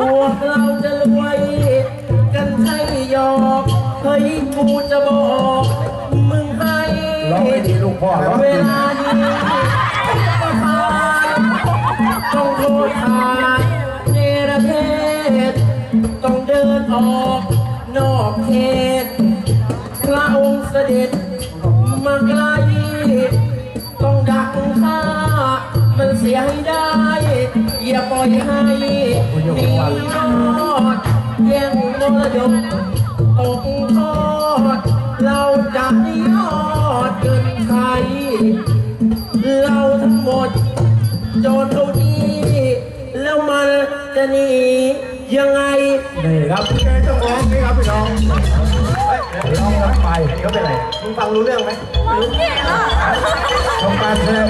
พวกเราจะรวยกันใช่ยอกเฮ้ยกูจะบอก มึงให้ร้องไม่ดีลูกพ่อร้องเวลานี้ต้องผ่านต้องโทษทานเนรเทศต้องเดินออกนอกเขตพระองค์เสด็จมาไกลต้องดักข้ามันเสียให้ได้ อย่าปล่อยให้หนีรอดแย่งมรดกตกทอดเราจะยอดเกินใคร เราทั้งหมดจรเอาดีแล้วมันจะหนียังไงนี่ครับแกเจ้าของนี่ครับพี่น้องร้องรับไปเขาเป็นไรมึงฟังรู้เรื่องไหมทำการแสดงกันต่อพี่น้อง